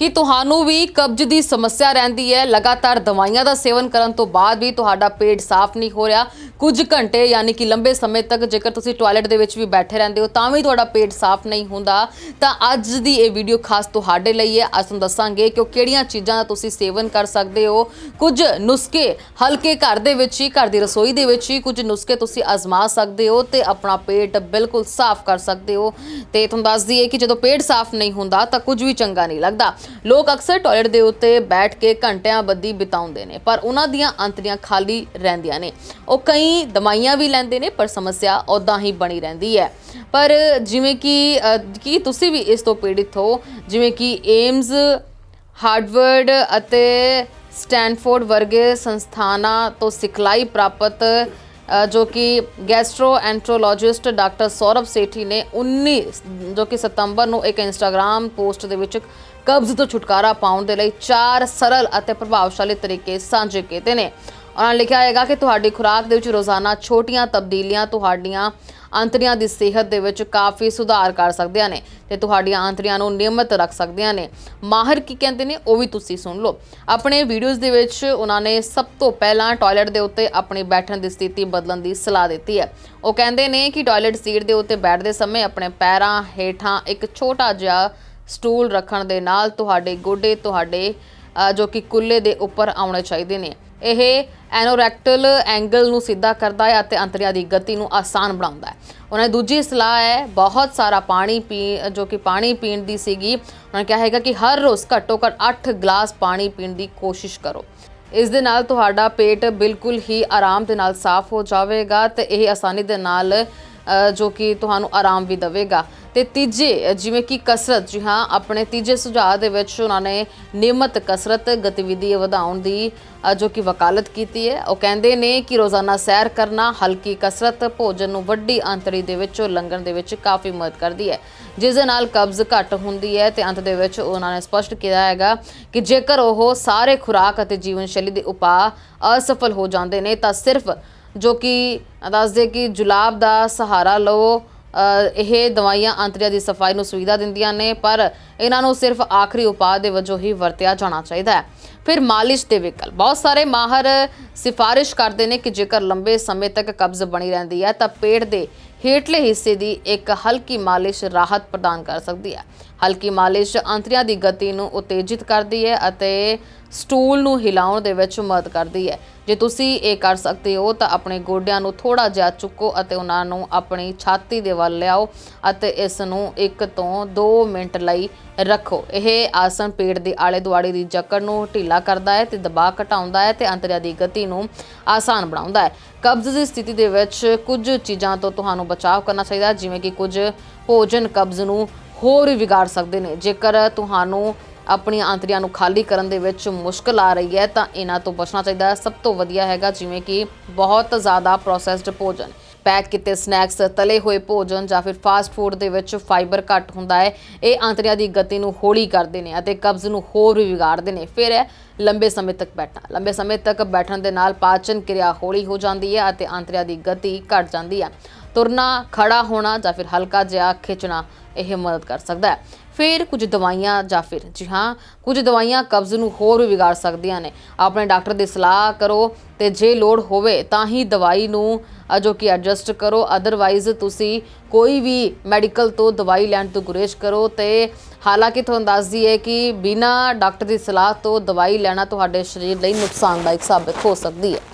ਕਿ ਤੁਹਾਨੂੰ ਵੀ ਕਬਜ਼ ਦੀ ਸਮੱਸਿਆ ਰਹਿੰਦੀ ਹੈ, ਲਗਾਤਾਰ ਦਵਾਈਆਂ ਦਾ ਸੇਵਨ ਕਰਨ ਤੋਂ ਬਾਅਦ ਵੀ ਤੁਹਾਡਾ ਪੇਟ ਸਾਫ਼ ਨਹੀਂ ਹੋ ਰਿਹਾ। ਕੁਝ ਘੰਟੇ ਯਾਨੀ ਕਿ ਲੰਬੇ ਸਮੇਂ ਤੱਕ ਜੇਕਰ ਤੁਸੀਂ ਟਾਇਲਟ ਦੇ ਵਿੱਚ ਵੀ ਬੈਠੇ ਰਹਿੰਦੇ ਹੋ, ਤਾਂ ਵੀ ਤੁਹਾਡਾ ਪੇਟ ਸਾਫ਼ ਨਹੀਂ ਹੁੰਦਾ। ਤਾਂ ਅੱਜ ਦੀ ਇਹ ਵੀਡੀਓ ਖਾਸ ਤੁਹਾਡੇ ਲਈ ਹੈ। ਅੱਜ ਤੁਹਾਨੂੰ ਦੱਸਾਂਗੇ ਕਿ ਉਹ ਕਿਹੜੀਆਂ ਚੀਜ਼ਾਂ ਦਾ ਤੁਸੀਂ ਸੇਵਨ ਕਰ ਸਕਦੇ ਹੋ। ਕੁਝ ਨੁਸਖੇ ਹਲਕੇ ਘਰ ਦੇ ਵਿੱਚ ਹੀ, ਘਰ ਦੀ ਰਸੋਈ ਦੇ ਵਿੱਚ ਹੀ ਕੁਝ ਨੁਸਖੇ ਤੁਸੀਂ ਆਜ਼ਮਾ ਸਕਦੇ ਹੋ ਤੇ ਆਪਣਾ ਪੇਟ ਬਿਲਕੁਲ ਸਾਫ਼ ਕਰ ਸਕਦੇ ਹੋ। ਤੇ ਤੁਹਾਨੂੰ ਦੱਸ ਦਈਏ ਕਿ ਜਦੋਂ ਪੇਟ ਸਾਫ਼ ਨਹੀਂ ਹੁੰਦਾ, ਤਾਂ ਕੁਝ ਵੀ ਚੰਗਾ ਨਹੀਂ ਲੱਗਦਾ। ਲੋਕ ਅਕਸਰ ਟਾਇਲਟ ਦੇ ਉੱਤੇ ਬੈਠ ਕੇ ਘੰਟਿਆਂ ਬੱਧੀ ਬਿਤਾਉਂਦੇ ਨੇ, ਪਰ ਉਹਨਾਂ ਦੀਆਂ ਅੰਤਰੀਆਂ ਖਾਲੀ ਰਹਿੰਦੀਆਂ ਨੇ। ਉਹ ਕਈ ਦਵਾਈਆਂ ਵੀ ਲੈਂਦੇ ਨੇ, ਪਰ ਸਮੱਸਿਆ ਉਦਾਂ ਹੀ ਬਣੀ ਰਹਿੰਦੀ ਹੈ। ਪਰ ਜਿਵੇਂ ਕਿ ਕੀ ਤੁਸੀਂ ਵੀ ਇਸ ਤੋਂ ਪੀੜਿਤ ਹੋ? ਜਿਵੇਂ ਕਿ ਏਮਜ਼ ਹਾਰਡਵਰਡ ਅਤੇ ਸਟੈਨਫੋਰਡ ਵਰਗੇ ਸੰਸਥਾਨਾਂ ਤੋਂ ਸਿਖਲਾਈ ਪ੍ਰਾਪਤ ਅ, ਜੋ ਕਿ ਗੈਸਟ੍ਰੋਐਂਟਰੋਲੋਜਿਸਟ ਡਾਕਟਰ ਸੌਰਵ ਸੇਠੀ ਨੇ 19 ਜੋ ਕਿ ਸਤੰਬਰ ਨੂੰ ਇੱਕ ਇੰਸਟਾਗ੍ਰam ਪੋਸਟ ਦੇ ਵਿੱਚ ਕਬਜ਼ ਤੋਂ ਛੁਟਕਾਰਾ ਪਾਉਣ ਦੇ ਲਈ ਚਾਰ ਸਰਲ ਅਤੇ ਪ੍ਰਭਾਵਸ਼ਾਲੀ ਤਰੀਕੇ ਸਾਂਝੇ ਕੀਤੇ ਨੇ। ਉਹਨਾਂ ਨੇ ਲਿਖਿਆ ਹੈਗਾ ਕਿ ਤੁਹਾਡੀ ਖੁਰਾਕ ਦੇ ਵਿੱਚ ਰੋਜ਼ਾਨਾ ਛੋਟੀਆਂ ਤਬਦੀਲੀਆਂ ਤੁਹਾਡੀਆਂ ਅੰਤਰੀਆਂ ਦੀ ਸਿਹਤ ਦੇ ਵਿੱਚ ਕਾਫੀ ਸੁਧਾਰ ਕਰ ਸਕਦੀਆਂ ਨੇ ਤੇ ਤੁਹਾਡੀਆਂ ਅੰਤਰੀਆਂ ਨੂੰ ਨਿਯਮਤ ਰੱਖ ਸਕਦੀਆਂ ਨੇ। ਮਾਹਰ ਕੀ ਕਹਿੰਦੇ ਨੇ, ਉਹ ਵੀ ਤੁਸੀਂ ਸੁਣ ਲਓ। ਆਪਣੇ ਵੀਡੀਓਜ਼ ਦੇ ਵਿੱਚ ਉਹਨਾਂ ਨੇ ਸਭ ਤੋਂ ਪਹਿਲਾਂ ਟਾਇਲਟ ਦੇ ਉੱਤੇ ਆਪਣੀ ਬੈਠਣ ਦੀ ਸਥਿਤੀ ਬਦਲਣ ਦੀ ਸਲਾਹ ਦਿੱਤੀ ਹੈ। ਉਹ ਕਹਿੰਦੇ ਨੇ ਕਿ ਟਾਇਲਟ ਸੀਟ ਦੇ ਉੱਤੇ ਬੈਠਦੇ ਸਮੇਂ ਆਪਣੇ ਪੈਰਾਂ ਹੇਠਾਂ ਇੱਕ ਛੋਟਾ ਜਿਹਾ ਸਟੂਲ ਰੱਖਣ ਦੇ ਨਾਲ ਤੁਹਾਡੇ ਗੋਡੇ, ਤੁਹਾਡੇ ਜੋ ਕਿ ਕੁੱਲੇ ਦੇ ਉੱਪਰ ਆਉਣੇ ਚਾਹੀਦੇ ਨੇ। ਇਹ ਐਨੋਰੈਕਟਲ ਐਂਗਲ ਨੂੰ ਸਿੱਧਾ ਕਰਦਾ ਹੈ ਅਤੇ ਅੰਤੜੀਆਂ ਦੀ ਗਤੀ ਨੂੰ ਆਸਾਨ ਬਣਾਉਂਦਾ ਹੈ। ਉਹਨਾਂ ਦੀ ਦੂਜੀ ਸਲਾਹ ਹੈ, ਬਹੁਤ ਸਾਰਾ ਪਾਣੀ ਪੀ, ਜੋ ਕਿ ਪਾਣੀ ਪੀਣ ਦੀ ਸੀਗੀ, ਉਹਨਾਂ ਨੇ ਕਿਹਾ ਹੈਗਾ ਕਿ ਹਰ ਰੋਜ਼ ਘੱਟੋ ਘੱਟ 8 ਗਲਾਸ ਪਾਣੀ ਪੀਣ ਦੀ ਕੋਸ਼ਿਸ਼ ਕਰੋ। ਇਸ ਦੇ ਨਾਲ ਤੁਹਾਡਾ ਪੇਟ ਬਿਲਕੁਲ ਹੀ ਆਰਾਮ ਦੇ ਨਾਲ ਸਾਫ਼ ਹੋ ਜਾਵੇਗਾ ਤੇ ਇਹ ਆਸਾਨੀ ਦੇ ਨਾਲ ਜੋ ਕਿ ਤੁਹਾਨੂੰ ਆਰਾਮ ਵੀ ਦੇਵੇਗਾ। ਤੇ ਤੀਜੇ ਜਿਵੇਂ ਕਿ ਕਸਰਤ, ਜੀ ਹਾਂ, ਆਪਣੇ ਤੀਜੇ ਸੁਝਾਅ ਦੇ ਵਿੱਚ ਉਹਨਾਂ ਨੇ ਨਿਯਮਤ ਕਸਰਤ ਗਤੀਵਿਧੀ ਵਧਾਉਣ ਦੀ ਜੋ ਕਿ ਵਕਾਲਤ ਕੀਤੀ ਹੈ। ਉਹ ਕਹਿੰਦੇ ਨੇ ਕਿ ਰੋਜ਼ਾਨਾ ਸੈਰ ਕਰਨਾ, ਹਲਕੀ ਕਸਰਤ, ਭੋਜਨ ਨੂੰ ਵੱਡੀ ਅੰਤੜੀ ਦੇ ਵਿੱਚੋਂ ਲੰਘਣ ਦੇ ਵਿੱਚ ਕਾਫੀ ਮਦਦ ਕਰਦੀ ਹੈ। ਜਿਸ ਦੇ ਨਾਲ ਕਬਜ਼ ਘੱਟ ਹੁੰਦੀ ਹੈ ਤੇ ਅੰਤ ਦੇ ਵਿੱਚ ਉਹਨਾਂ ਨੇ ਸਪਸ਼ਟ ਕੀਤਾ ਹੈਗਾ ਕਿ ਜੇਕਰ ਉਹ ਸਾਰੇ ਖੁਰਾਕ ਅਤੇ ਜੀਵਨ ਸ਼ੈਲੀ ਦੇ ਉਪਾਅ ਅਸਫਲ ਹੋ ਜਾਂਦੇ ਨੇ ਤਾਂ ਸਿਰਫ ਜੋ ਕਿ ਦੱਸਦੇ ਕਿ ਜੁਲਾਬ ਦਾ ਸਹਾਰਾ ਲਓ ਇਹ ਦਵਾਈਆਂ ਅੰਤੜੀਆਂ ਦੀ ਸਫ਼ਾਈ ਨੂੰ ਸੁਵਿਧਾ ਦਿੰਦੀਆਂ ਨੇ, ਪਰ ਇਹਨਾਂ ਨੂੰ ਸਿਰਫ ਆਖਰੀ ਉਪਾਅ ਦੇ ਵਜੋਂ ਹੀ ਵਰਤਿਆ ਜਾਣਾ ਚਾਹੀਦਾ ਹੈ। ਫਿਰ ਮਾਲਿਸ਼ ਦੇ ਵਿਕਲਪ। ਬਹੁਤ ਸਾਰੇ ਮਾਹਰ ਸਿਫਾਰਿਸ਼ ਕਰਦੇ ਨੇ ਕਿ ਜੇਕਰ ਲੰਬੇ ਸਮੇਂ ਤੱਕ ਕਬਜ਼ ਬਣੀ ਰਹਿੰਦੀ ਹੈ, ਤਾਂ ਪੇਟ ਦੇ ਹੇਠਲੇ ਹਿੱਸੇ ਦੀ ਇੱਕ ਹਲਕੀ ਮਾਲਿਸ਼ ਰਾਹਤ ਪ੍ਰਦਾਨ ਕਰ ਸਕਦੀ ਹੈ। ਹਲਕੀ ਮਾਲਿਸ਼ ਅੰਤਰੀਆਂ ਦੀ ਗਤੀ ਨੂੰ ਉਤੇਜਿਤ ਕਰਦੀ ਹੈ ਅਤੇ ਸਟੂਲ ਨੂੰ ਹਿਲਾਉਣ ਦੇ ਵਿੱਚ ਮਦਦ ਕਰਦੀ ਹੈ। ਜੇ ਤੁਸੀਂ ਇਹ ਕਰ ਸਕਦੇ ਹੋ, ਤਾਂ ਆਪਣੇ ਗੋਡਿਆਂ ਨੂੰ ਥੋੜਾ ਜਿਹਾ ਚੁੱਕੋ ਅਤੇ ਉਹਨਾਂ ਨੂੰ ਆਪਣੀ ਛਾਤੀ ਦੇ ਵੱਲ ਲਿਆਓ ਅਤੇ ਇਸ ਨੂੰ 1 ਤੋਂ 2 ਮਿੰਟ ਲਈ ਰੱਖੋ। ਇਹ ਆਸਨ ਪੇਟ ਦੇ ਆਲੇ ਦੁਆਲੇ ਦੀ ਜਕੜ ਨੂੰ ਢਿੱਲਾ ਕਰਦਾ ਹੈ ਤੇ ਦਬਾਅ ਘਟਾਉਂਦਾ ਹੈ ਤੇ ਅੰਤਰਿਆ ਦੀ ਗਤੀ ਨੂੰ ਆਸਾਨ ਬਣਾਉਂਦਾ ਹੈ। ਕਬਜ਼ ਦੀ ਸਥਿਤੀ ਦੇ ਵਿੱਚ ਕੁਝ ਚੀਜ਼ਾਂ ਤੋਂ ਤੁਹਾਨੂੰ ਬਚਾਅ ਕਰਨਾ ਚਾਹੀਦਾ, ਜਿਵੇਂ ਕਿ ਕੁਝ ਭੋਜਨ ਕਬਜ਼ ਨੂੰ ਹੋਰ ਵਿਗਾੜ ਸਕਦੇ ਨੇ। ਜੇਕਰ ਤੁਹਾਨੂੰ ਆਪਣੀਆਂ ਆਂਤੜੀਆਂ ਨੂੰ ਖਾਲੀ ਕਰਨ ਦੇ ਵਿੱਚ ਮੁਸ਼ਕਲ ਆ ਰਹੀ ਹੈ, ਤਾਂ ਇਹਨਾਂ ਤੋਂ ਬਚਣਾ ਚਾਹੀਦਾ ਹੈ। ਸਭ ਤੋਂ ਵਧੀਆ ਹੈਗਾ ਜਿਵੇਂ ਕਿ ਬਹੁਤ ਜ਼ਿਆਦਾ ਪ੍ਰੋਸੈਸਡ ਭੋਜਨ। ਪੈਕ ਕੀਤੇ ਸਨੈਕਸ ਤਲੇ ਹੋਏ ਭੋਜਨ ਜਾਂ ਫਿਰ ਫਾਸਟ ਫੂਡ ਦੇ ਵਿੱਚ ਫਾਈਬਰ ਘੱਟ ਹੁੰਦਾ ਹੈ। ਇਹ ਆਂਤੜੀਆਂ ਦੀ ਗਤੀ ਨੂੰ ਹੌਲੀ ਕਰਦੇ ਨੇ ਅਤੇ ਕਬਜ਼ ਨੂੰ ਹੋਰ ਵੀ ਵਿਗਾੜਦੇ ਨੇ। ਫਿਰ ਹੈ ਲੰਬੇ ਸਮੇਂ ਤੱਕ ਬੈਠਣਾ। ਲੰਬੇ ਸਮੇਂ ਤੱਕ ਬੈਠਣ ਦੇ ਨਾਲ ਪਾਚਨ ਕਿਰਿਆ ਹੌਲੀ ਹੋ ਜਾਂਦੀ ਹੈ ਅਤੇ ਆਂਤੜੀਆਂ ਦੀ ਗਤੀ ਘਟ ਜਾਂਦੀ ਹੈ। ਤੁਰਨਾ ਖੜਾ ਹੋਣਾ ਜਾਂ ਫਿਰ ਹਲਕਾ ਜਿਹਾ ਖਿੱਚਣਾ ਇਹ ਮਦਦ ਕਰ ਸਕਦਾ ਹੈ। ਫਿਰ ਕੁਝ ਦਵਾਈਆਂ ਜਾਂ ਫਿਰ ਜੀ ਹਾਂ ਕੁਝ ਦਵਾਈਆਂ ਕਬਜ਼ ਨੂੰ ਹੋਰ ਵੀ ਵਿਗਾੜ ਸਕਦੀਆਂ ਨੇ। ਆਪਣੇ ਡਾਕਟਰ ਦੀ ਸਲਾਹ ਕਰੋ ਤੇ ਜੇ ਲੋੜ ਹੋਵੇ ਤਾਂ ਹੀ ਦਵਾਈ ਨੂੰ ਅ, ਜੋ ਕਿ ਐਡਜਸਟ ਕਰੋ। ਅਦਰਵਾਈਜ਼ ਤੁਸੀਂ ਕੋਈ ਵੀ ਮੈਡੀਕਲ ਤੋਂ ਦਵਾਈ ਲੈਣ ਤੋਂ ਗੁਰੇਜ਼ ਕਰੋ ਤੇ ਹਾਲਾਂਕਿ ਤੁਹਾਨੂੰ ਦੱਸਦੀ ਹੈ ਕਿ ਬਿਨਾਂ ਡਾਕਟਰ ਦੀ ਸਲਾਹ ਤੋਂ ਦਵਾਈ ਲੈਣਾ ਤੁਹਾਡੇ ਸਰੀਰ ਲਈ ਨੁਕਸਾਨਦਾਇਕ ਸਾਬਤ ਹੋ ਸਕਦੀ ਹੈ।